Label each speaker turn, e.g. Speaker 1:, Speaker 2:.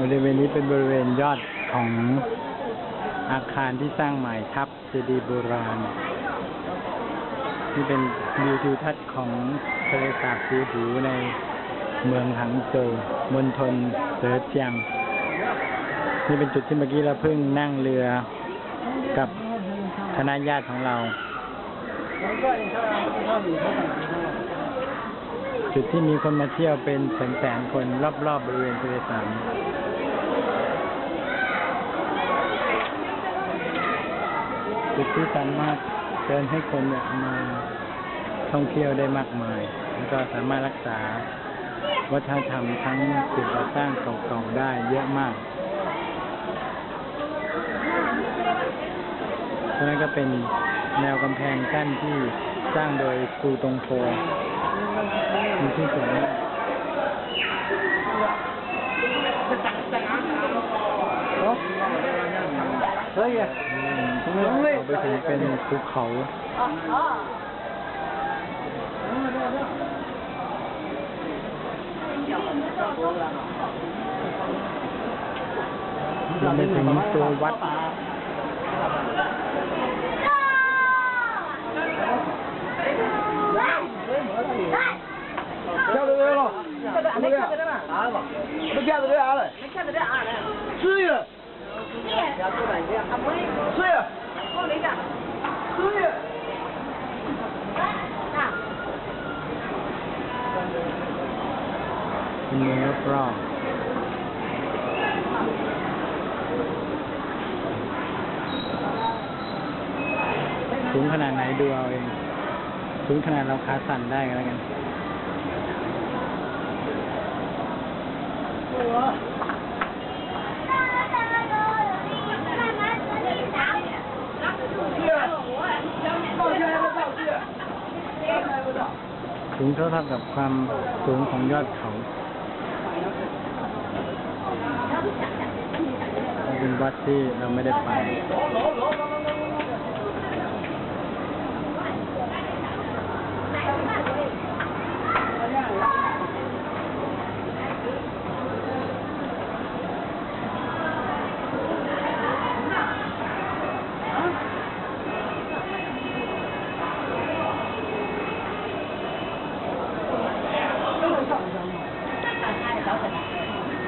Speaker 1: บริเวณนี้เป็นบริเวณยอดของอาคารที่สร้างใหม่ทับเจดีย์โบราณนี่เป็นวิวทิวทัศน์ของทะเลสาบซีหูในเมืองหังโจวมณฑลเสอเจียง นี่เป็นจุดที่เมื่อกี้เราเพิ่งนั่งเรือกับคณะญาติของเรา จุดที่มีคนมาเที่ยวเป็นแสนๆคนรอบๆบริเวณทะเลสาบจุดที่สามารถเชิญให้คนเนี่ยมาท่องเที่ยวได้มากมาย แล้วก็สามารถรักษาวัฒนธรรมทั้งสิ่งก่อสร้างเก่าๆได้เยอะมากเพราะนั้นก็เป็นแนวกำแพงกั้นที่สร้างโดยครูตงโพ มีที่สูงมาก
Speaker 2: 可以。
Speaker 1: เอาไปถึงเป็นภูเขารวมไปถึงตัววัด
Speaker 2: 没看这个嘛？啊嘛，没看这个啊嘞？没看这个啊嘞？是呀，是呀，是呀。
Speaker 1: เป็นเมืองรอบๆสูงขนาดไหนดูเอาเอง สูงขนาดเราขาสั่นได้กันแล้วกัน สูงเท่าเท่ากับความสูงของยอดเขาเป็นวัดที่เราไม่ได้ไป